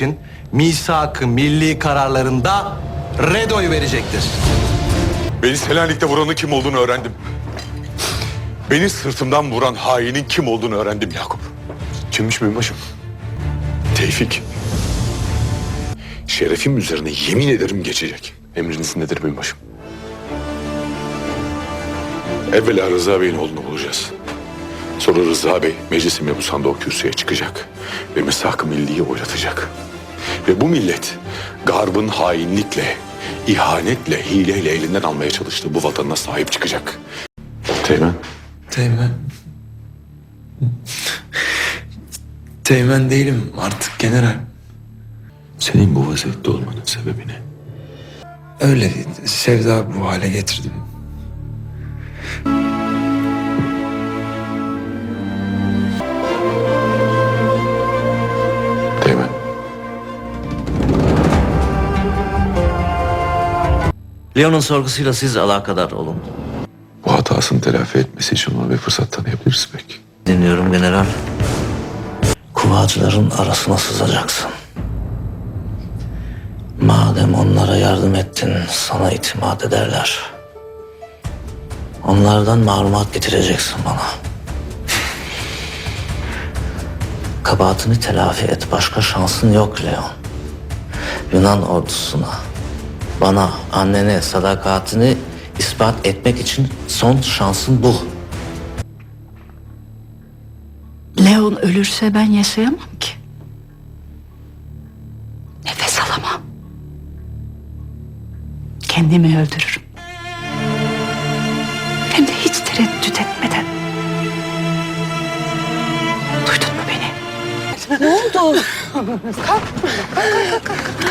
için misak-ı milli kararlarında red oy verecektir. Beni Selanik'te vuranın kim olduğunu öğrendim. Beni sırtımdan vuran hainin kim olduğunu öğrendim Yakup. Kimmiş binbaşım? Tevfik. Şerefim üzerine yemin ederim geçecek. Emriniz nedir binbaşım? Evvela Rıza Bey'in oğlunu bulacağız. Sonra Rıza Bey meclisin mebusanda o kürsüye çıkacak. Ve mesak-ı milliyi oylatacak. Ve bu millet garbın hainlikle, ihanetle, hileyle elinden almaya çalıştığı bu vatanına sahip çıkacak. Teğmen. Teğmen. Teğmen değilim artık general. Senin bu vaziyette olmanın sebebi ne? Öyle sevda bu hale getirdim. Leon'un sorgusuyla siz alakadar olun. Bu hatasını telafi etmesi için ona bir fırsat tanıyabiliriz belki. Dinliyorum general. Kuvacıların arasına sızacaksın. Madem onlara yardım ettin, sana itimat ederler. Onlardan malumat getireceksin bana. Kabahatini telafi et, başka şansın yok Leon. Yunan ordusuna, bana annene sadakatini ispat etmek için son şansın bu. Leon ölürse ben yaşayamam ki. Nefes alamam. Kendimi öldürürüm. Hem de hiç tereddüt etmeden.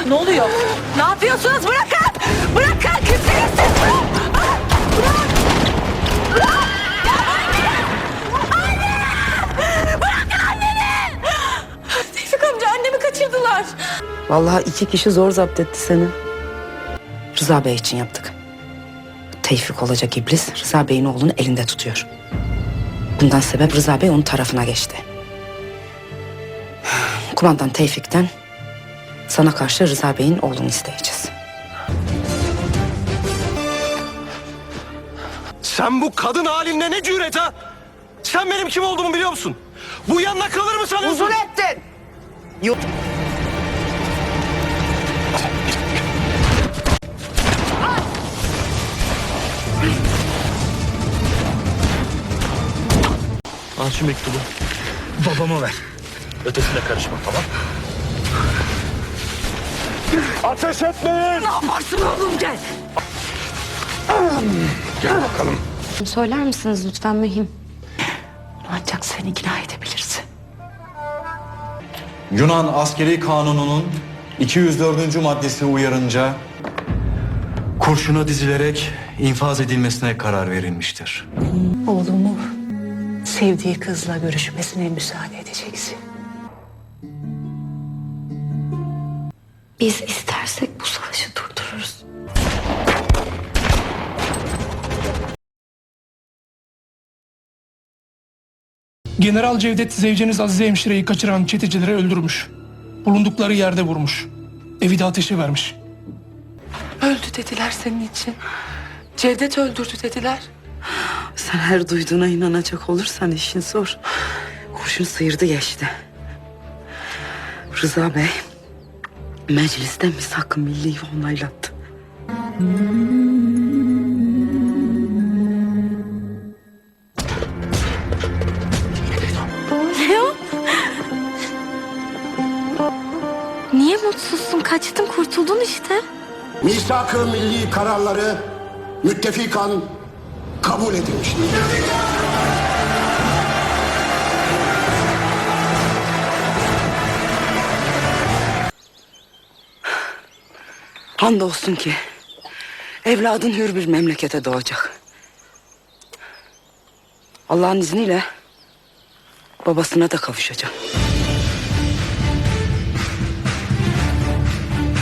Ne oluyor? Ne yapıyorsunuz? Bırakın! Bırakın! Kimsiniz siz? Bırak! Bırak! Bırak! Ya bırakın! Anne! Bırakın anneni! Tevfik amca annemi kaçırdılar. Vallahi iki kişi zor zapt etti seni. Rıza Bey için yaptık. Tevfik olacak iblis Rıza Bey'in oğlunu elinde tutuyor. Bundan sebep Rıza Bey onun tarafına geçti. Kumandan Tevfik'ten sana karşı Rıza Bey'in oğlunu isteyeceğiz. Sen bu kadın halinle ne cüret ha? Sen benim kim olduğumu biliyor musun? Bu yanına kalır mı sanıyorsun? Uzun ettin. Al şu mektubu. Babama ver. Ötesine karışma tamam Ateş etmeyin! Yaparsın oğlum gel. Gel bakalım. Söyler misiniz lütfen mühim? Ancak sen ikna edebilirsin. Yunan askeri kanununun 204. maddesi uyarınca kurşuna dizilerek infaz edilmesine karar verilmiştir. Oğlumu sevdiği kızla görüşmesine müsaade edeceksin. Biz istersek bu savaşı durdururuz. General Cevdet zevceniz Azize Hemşire'yi kaçıran çetecileri öldürmüş. Bulundukları yerde vurmuş. Evi de ateşe vermiş. Öldü dediler senin için. Cevdet öldürdü dediler. Sen her duyduğuna inanacak olursan işin zor. Kurşun sıyırdı geçti. Rıza Bey mecliste misak-ı milliyi onaylattı. Leo? Niye mutsuzsun? Kaçtın kurtuldun işte. Misak-ı milli kararları müttefikan kabul edilmiştir. Hamdolsun ki evladın hür bir memlekete doğacak. Allah'ın izniyle babasına da kavuşacak.